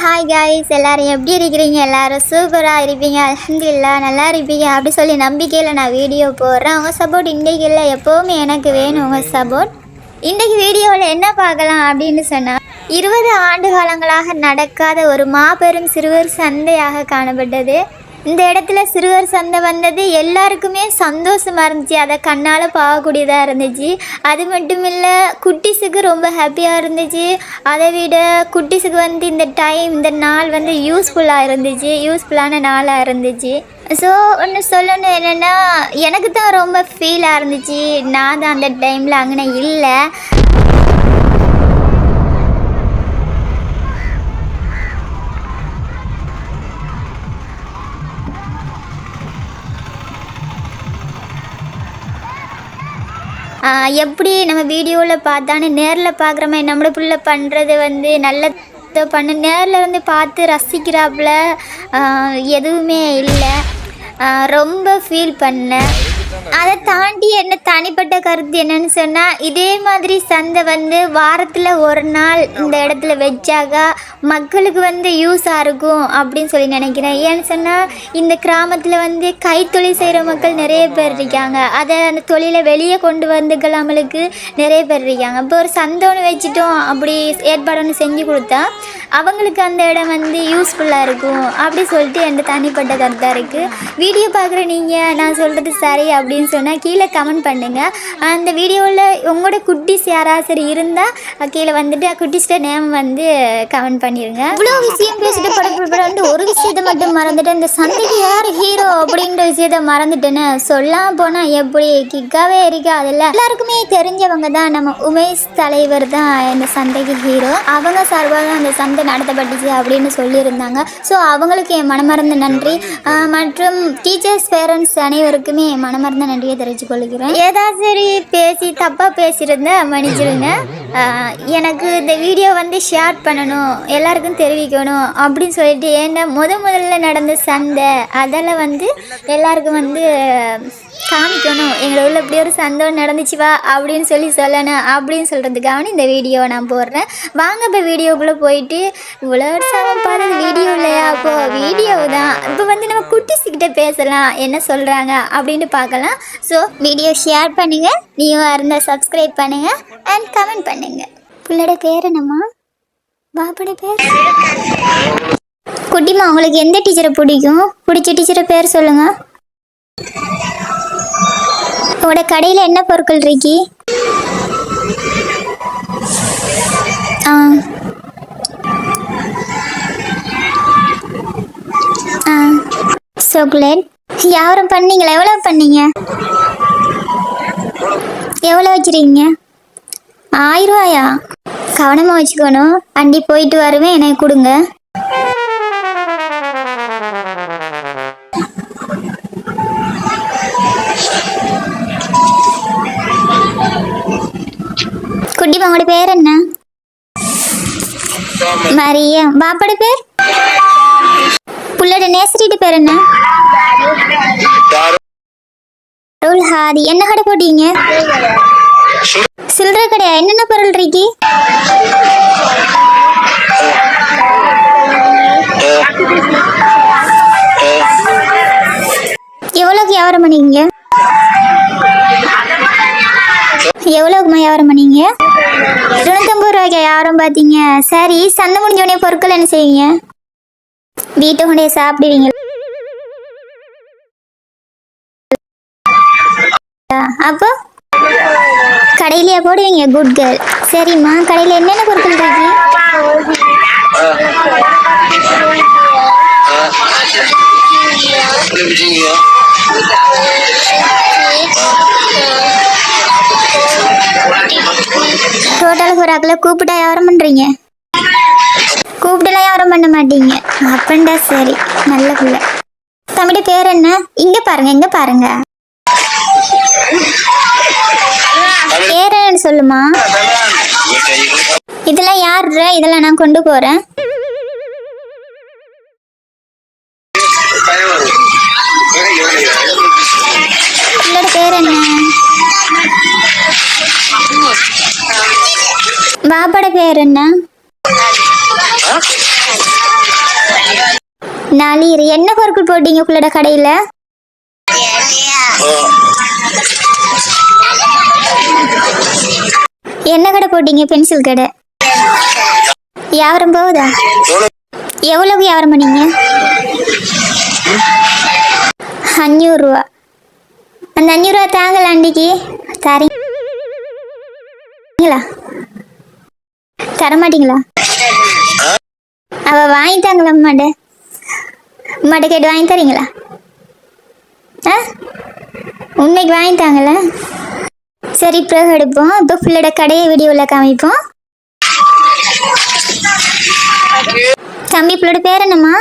Hi guys எல்லாரும் எப்படி இருக்கிறீங்க? எல்லாரும் சூப்பராக இருப்பீங்க. அல்ஹம்துலில்லா நல்லா இருப்பீங்க. அப்படி சொல்லி நம்பிக்கையில் நான் வீடியோ போடுறேன். உங்கள் சப்போர்ட் இன்றைக்கு இல்லை எப்போவுமே எனக்கு வேணும். உங்கள் சப்போர்ட் இன்றைக்கு வீடியோவில் என்ன பார்க்கலாம் அப்படின்னு சொன்னால் இருபது ஆண்டு காலங்களாக நடக்காத ஒரு மாபெரும் சிறுவர் சந்தையாக காணப்பட்டது. இந்த இடத்துல சிறுவர் சந்தை வந்தது எல்லாருக்குமே சந்தோஷமாக இருந்துச்சு. அதை கண்ணால் பார்க்கக்கூடியதாக இருந்துச்சு. அது மட்டும் இல்லை குட்டீஸுக்கு ரொம்ப ஹாப்பியாக இருந்துச்சு. அதை விட குட்டீஸுக்கு வந்து இந்த டைம் இந்த நாள் வந்து யூஸ்ஃபுல்லாக இருந்துச்சு. யூஸ்ஃபுல்லான நாளாக இருந்துச்சு. ஸோ ஒன்று சொல்லணும் என்னென்னா எனக்கு தான் ரொம்ப ஃபீலாக இருந்துச்சு. நான் தான் அந்த டைமில் அங்கே இல்லை. எப்படி நம்ம வீடியோவில் பார்த்தானே நேரில் பார்க்குற மாதிரி நம்மளை பிள்ளை பண்ணுறது வந்து நல்ல பண்ண. நேரில் வந்து பார்த்து ரசிக்கிறாப்புல எதுவுமே இல்லை. ரொம்ப ஃபீல் பண்ணேன். அதை தாண்டி என்ன தனிப்பட்ட கருத்து என்னன்னு சொன்னால் இதே மாதிரி சந்தை வந்து வாரத்தில் ஒரு நாள் இந்த இடத்துல வச்சாக்கா மக்களுக்கு வந்து யூஸாக இருக்கும் அப்படின்னு சொல்லி நினைக்கிறேன். ஏன்னு சொன்னால் இந்த கிராமத்தில் வந்து கைத்தொழில் செய்கிற மக்கள் நிறைய பேர் இருக்காங்க. அதை அந்த தொழிலை வெளியே கொண்டு வந்துக்கலாமலுக்கு நிறைய பேர் இருக்காங்க. இப்போ ஒரு சந்தை ஒன்று வச்சுட்டோம் அப்படி ஏற்பாடு ஒன்று செஞ்சு கொடுத்தா அவங்களுக்கு அந்த இடம் வந்து யூஸ்ஃபுல்லாக இருக்கும். அப்படி சொல்லிட்டு என் தனிப்பட்ட கருத்தாக இருக்குது வீடியோ பார்க்குற நீங்கள் நான் சொல்கிறது சரி அப்படின்னு சொன்னால் கீழே கமெண்ட் பண்ணுங்கள் அந்த வீடியோவில் உங்களோட குட்டீஸ் யாராவது சரி இருந்தால் கீழே வந்துட்டு குட்டீஸ்ட நேம் வந்து கமெண்ட் பண்ணிடுங்க இவ்வளோ விஷயம் பேசிட்டு படப்பட வந்து ஒரு விஷயத்தை மட்டும் மறந்துட்டு இந்த சந்தைக்கு யார் ஹீரோ அப்படின்ற விஷயத்த மறந்துட்டேன்னு சொல்லாமல் போனால் எப்படி கிக்காவே இருக்காதுல்ல எல்லாருக்குமே தெரிஞ்சவங்க தான். நம்ம உமேஷ் தலைவர் தான் இந்த சந்தைக்கு ஹீரோ அவங்க சார்பாக தான் அந்த சந்தை நடத்தப்பட்டுச்சு அப்படின்னு சொல்லியிருந்தாங்க. ஸோ அவங்களுக்கு என் மனமார்ந்த நன்றி. மற்றும் டீச்சர்ஸ் பேரண்ட்ஸ் அனைவருக்குமே என் மனமார்ந்த நன்றியை தெரிவித்துக் கொள்கிறேன். ஏதாவது சரி பேசி தப்பாக பேசியிருந்தேன் மன்னிச்சிருங்க. எனக்கு இந்த வீடியோ வந்து ஷேர் பண்ணணும் எல்லாருக்கும் தெரிவிக்கணும் அப்படின்னு சொல்லிட்டு ஏன்னா முத முதல்ல நடந்த சந்தை அதெல்லாம் வந்து எல்லாருக்கும் வந்து காமிக்கணும். எங்களை உள்ள இப்படி ஒரு சந்தோஷம் நடந்துச்சு வா அப்படின்னு சொல்லி சொல்லணும். அப்படின்னு சொல்கிறதுக்காக இந்த வீடியோவை நான் போடுறேன். வாங்க இப்போ வீடியோக்குள்ளே போயிட்டு இவ்வளோ வருஷம் பார்த்தது வீடியோ இல்லையா? அப்போ வீடியோ தான். இப்போ வந்து நம்ம குட்டிஸ்கிட்ட பேசலாம். என்ன சொல்கிறாங்க அப்படின்ட்டு பார்க்கலாம். ஸோ வீடியோ ஷேர் பண்ணுங்கள் நீயும் இருந்தால் சப்ஸ்கிரைப் பண்ணுங்கள் அண்ட் கமெண்ட் பண்ணுங்கள் பிள்ளோட பேர் என்னம்மா? பாப்போட பேர்? குட்டிமா உங்களுக்கு எந்த டீச்சரை பிடிக்கும்? பிடிச்ச டீச்சரை பேர் சொல்லுங்கள் உங்களோட கடையில் என்ன பொருட்கள் இருக்கு? ஆ. ஆ. சாக்லேட் வியாபாரம் பண்ணீங்களா? எவ்வளோ பண்ணீங்க? எவ்வளோ வச்சுருக்கீங்க ஆயிரம் ரூபாயா? கவனமாக வச்சுக்கணும். வண்டி போயிட்டு வருவேன் எனக்கு கொடுங்க. மரியா பாப்பாட பேர்? புள்ளோட நேசரிட்டு பேர் என்ன? அருள் ஹாதி. என்ன கடை போட்டீங்க? சில்லற கடையா? என்னென்ன பொருள் இருக்கு? எவ்வளோக்கு வியாபாரம் பண்ணீங்க? ரூபாய்க்கு பார்த்தீங்க சரி சந்தை முடிஞ்ச உடனே பொருட்கள் என்ன செய்வீங்க? வீட்டு கொண்டே சாப்பிடுவீங்க அப்போ? கடையிலேயே போடுவீங்க? குட் கேர்ள் சரிம்மா கடையில் என்னென்ன பொருட்கள் இருக்கு? டோட்டல் அக்கில் கூப்பிட்டா யாரும் பண்ணுறீங்க கூப்பிடலாம் யாரும் பண்ண மாட்டீங்க. அப்பண்டா சரி. நல்ல பிள்ளை. தம்பிட பேர் என்ன? இங்க பாருங்க இங்க பாருங்க. பேர் என்னன்னு சொல்லுமா? இதெல்லாம் யாரு இதெல்லாம் நான் கொண்டு போறேன். உங்களோட பேர் என்ன? பாப்பாட பேர் என்ன நாளீர் என்ன பொருட்கள் போட்டீங்க உங்களோட கடையில? என்ன கடை போட்டீங்க? பென்சில் கடை. வியாபாரம் போகுதா? எவ்வளவு வியாபாரம் பண்ணீங்க? அஞ்சூறுரூவா அந்த அஞ்சூறுரூவா தாங்கல அன்றைக்கி தரீங்களா? தரமாட்டீங்களா? அவ வாங்கி தாங்களா அம்மாட்ட. அம்மாட்ட கேட்டு வாங்கி தரீங்களா? ஆ? உன்னைக்கு வாங்கி தாங்களா சரி பிறகு எடுப்போம். இப்போ பிள்ளையோட கடையை வீடியோவில் காமிப்போம். தம்பி பிள்ளோட பேர் என்னம்மா?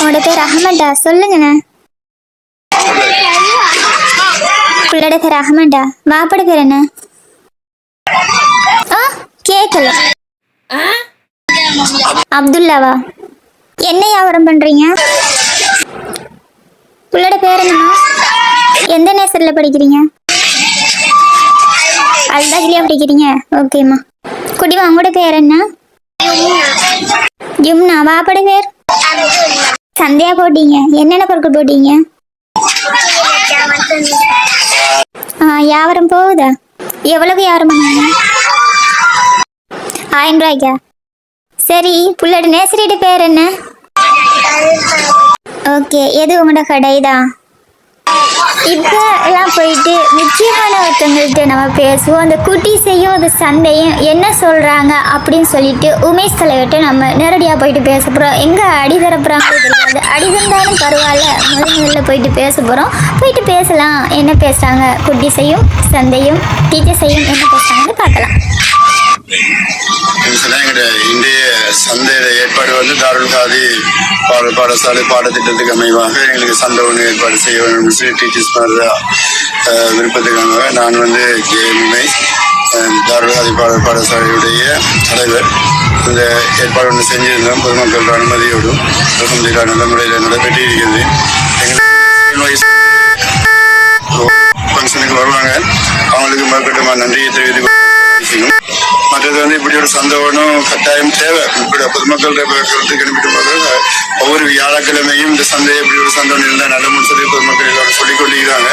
உங்களோட பேர் அகமண்டா. சொல்லுங்கண்ணா. பிள்ளோட பேர் அகமண்டா. வாப்பட பேர் என்ன ஆ கேட்கல அப்துல்லாவா? என்ன வியாபாரம் பண்றீங்க? பிள்ளோட பேர் என்ன எந்த நேசரில் படிக்கிறீங்க? அல்தாஜிலியா படிக்கிறீங்க? ஓகேம்மா. குடிவா உங்களோட பேர் என்ன? யும்னா. வாப்பட பேர் சந்தையா போட்டீங்க? என்னென்ன பொருட்கள் போட்டீங்க? ஆ வியாபாரம் போகுதா? எவ்வளவு வியாபாரம் பண்ணீங்க ஆயிரம் ரூபாய்க்கா? சரி புள்ளோட நேசரியோட பேர் என்ன? ஓகே எது உங்களோட கடை தான் இப்போ எல்லாம் போயிட்டு முக்கியமான ஒருத்தவங்கள்ட்ட நம்ம பேசுவோம். அந்த குட்டீஸையும் அந்த சந்தையும் என்ன சொல்கிறாங்க அப்படின்னு சொல்லிட்டு உமேஷ் தலைவர்கிட்ட நம்ம நேரடியாக போயிட்டு பேச போகிறோம் எங்கே அடி தரப்புறாங்க தெரியாது. அடி தந்தாலும் பரவாயில்ல. முதல் முதல்ல போயிட்டு பேச போகிறோம் போயிட்டு பேசலாம். என்ன பேசுகிறாங்க குட்டீஸையும் சந்தையும் டீச்சர்ஸையும் என்ன பேசுகிறாங்கன்னு பார்க்கலாம். சொன்னால் எங்கள்கிட்ட இன்றைய சந்தையில ஏற்பாடு வந்து தாருல் காதி பாட பாடசாலை பாடத்திட்டத்துக்கு அமைவாக எங்களுக்கு சந்தை ஒன்று ஏற்பாடு செய்ய வேண்டும் சொல்லி டீச்சர்ஸ் மாதிரி விருப்பத்துக்காக நான் வந்து கேஎம்ஐ தாருல் காதி பாட பாடசாலையுடைய தலைவர். இந்த ஏற்பாடு ஒன்று செஞ்சிருந்தோம். பொதுமக்களோட அனுமதியோடும் அலமதுல்லா நல்ல முறையில் நடைபெற்று இருக்கிறது எங்களுக்கு ஃபங்க்ஷனுக்கு வருவாங்க. அவங்களுக்கு மறுக்கட்டுமா நன்றியை தெரிவித்துக் கொள்கிறேன். மற்றது வந்து இப்படி ஒரு சந்தோஷம் கட்டாயம் தேவை. இப்படி பொதுமக்கள் கருத்து கிளம்பிட்டு போது ஒவ்வொரு வியாழக்கிழமையும் இந்த சந்தை இப்படி ஒரு சந்தோஷம் இருந்தால் நல்ல சொல்லி பொதுமக்கள் எல்லாரும் சொல்லிக் கொண்டிருக்கிறாங்க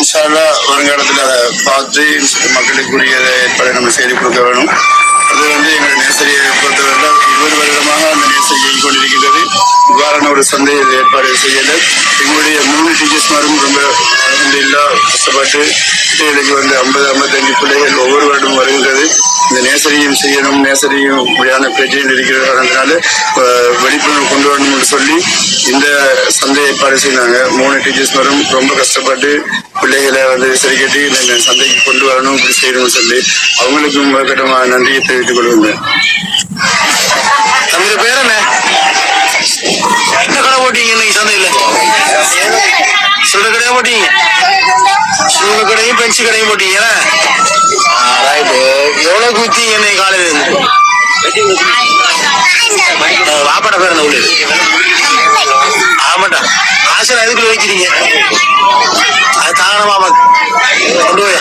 இன்ஷால்லா வருங்காலத்தில் அதை பார்த்து மக்களுக்குரிய ஏற்பாடு நம்ம செய்து கொடுக்க வேணும். அது வந்து எங்களுடைய நேசரியை பொறுத்தவரை இருபது வருடமாக அந்த நேசரி இயங்கிக் கொண்டிருக்கிறது இவ்வாறான ஒரு சந்தையை ஏற்பாடு செய்யல. எங்களுடைய மூணு டீச்சர்ஸ்மாரும் ரொம்ப இல்லா கஷ்டப்பட்டு பிள்ளைகளுக்கு வந்து ஐம்பது ஐம்பத்தஞ்சு பிள்ளைகள் ஒவ்வொரு வருடம் வருகிறது. இந்த நேசரியும் செய்யணும் நேசரியும் இப்படியான பிரச்சனைகள் இருக்கிறது அதனால விழிப்புணர்வு கொண்டு வரணும் என்று சொல்லி இந்த சந்தை ஏற்பாடு செய்தாங்க. மூணு டீச்சர்ஸ்மாரும் ரொம்ப கஷ்டப்பட்டு பிள்ளைகளை வந்து சரி கட்டி இந்த சந்தைக்கு கொண்டு வரணும் இப்படி செய்யணும்னு சொல்லி அவங்களுக்கும் முதற்கட்டமாக நன்றியை தெரிவித்துக் கொள்வேன் சுடு கடையும் பெஞ்சு கடையும் போட்டீங்க ரைட்டு எவ்வளவு குத்தி என்னை காலையில் இருந்து? வாப்பாட பேர் என்ன உள்ளது ஆமாட்டா ஆசை எதுக்குள்ள வைக்கிறீங்க. அது தானமா மாமா கொண்டு போய்.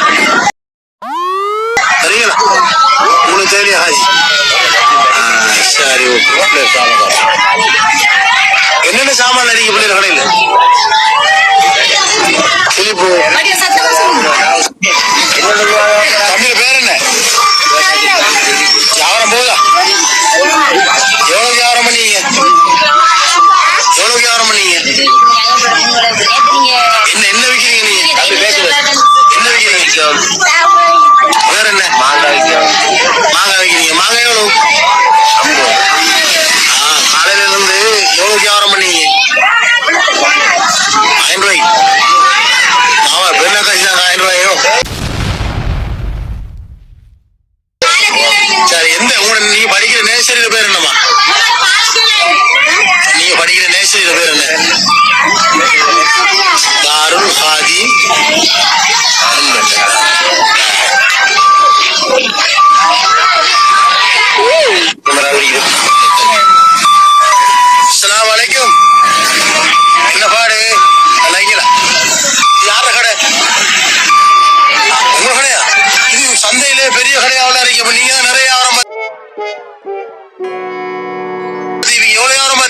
கடையே பெரிய கடையாவில் இருக்கு இப்ப நீங்க தான் நிறைய ஆரம்ப எவ்வளவு ஆரம்ப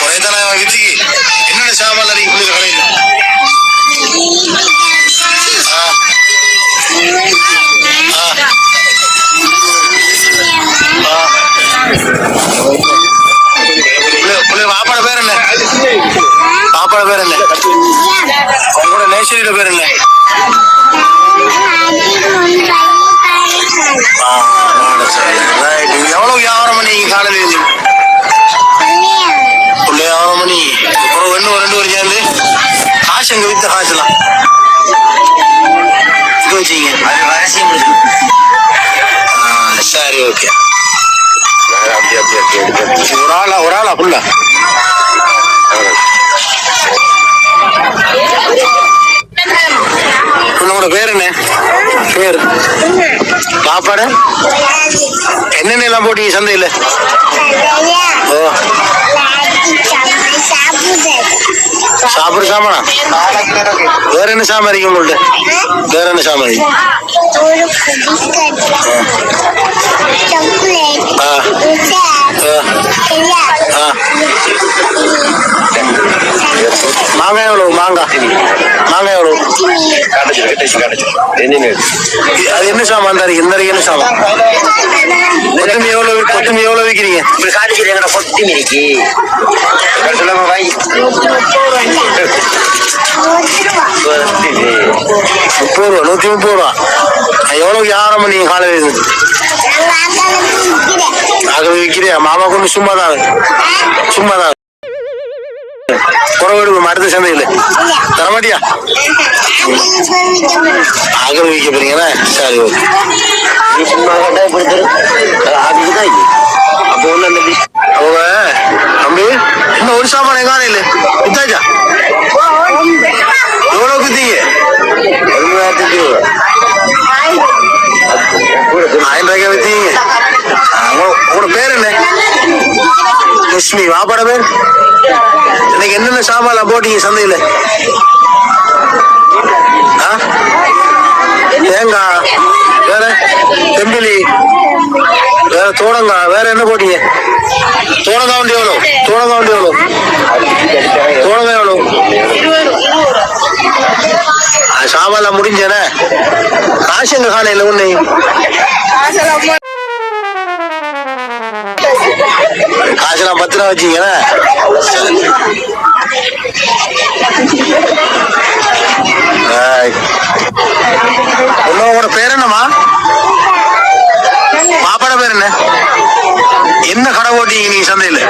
குறைதான விஜய் என்னென்ன சாமான் அதிகம் இந்த கடையில்? பாப்பாட பேர் என்ன? பாப்பாட பேர் என்ன? ஆ, பேர் என்ன? எவ்வளவு வியாபாரம் பண்ணீங்க காலையில உள்ள வியாபாரம் பண்ணி. அப்புறம் ஒன்று ரெண்டு ஒரு சேர்ந்து? காசு எங்க வித்த காசுலாம். இது வச்சீங்க ஆ, சரி ஓகே ஒரு ஆளா ஒரு ஆளா ஃபுல்லா சாப்பாடு? என்னென்ன எல்லாம் போட்டீங்க சந்தையில? ஓ. சாப்பிடு சாமானா? வேற என்ன சாமான் இருக்கு உங்கள்ட்ட? வேற என்ன சாமான் இருக்கு? ஆ. ஆ. மாங்காய் எவ்வளவு? மாங்காய். மாங்காய் எவ்வளவு? அது என்ன சாமான் இருக்கு இந்த என்ன சாமான்? கொத்தமல்லி எவ்வளவு கொத்தமல்லி எவ்வளவு விற்கிறீங்க முப்பது ரூபா நூத்தி முப்பது ரூபா. எவ்வளவு வியாபாரம் பண்ணீங்க காலையில ஆகவே விற்கிறியா மாமா கொண்டு சும்மா தான் சும்மா தான் எடுக்கும் அடுத்த சந்தையில் தரமாட்டியா ஆகவே விற்க போறீங்களா சரி ஓகே அவங்க தம்பி இன்னும் ஒரு சாமான எங்கான இல்லை வித்தாச்சா எவ்வளவு குத்தீங்க ஆயிரம் ரூபாய்க்கு வித்தீங்க உங்களோட பேர் என்ன லட்சுமி வாப்பாட பேர் என்னென்ன சாமான்லாம் போட்டீங்க சந்தையில? தேங்காய் வேற தெம்பிலி வேற தோடங்காய் வேற என்ன போட்டீங்க? தோடங்காய் வண்டி எவ்வளோ தோடங்காய் வண்டி எவ்வளோ தோடங்காய் எவ்வளோ சாமான்லாம் முடிஞ்சேனே? காசு எங்க காணையில் ஒண்ணு காசெல்லாம் பத்து ரூபா வச்சீங்களே உங்களோட பேர் என்னம்மா? பாப்பாட பேர் என்ன? என்ன கடை ஓட்டிங்க நீங்க சந்தையில?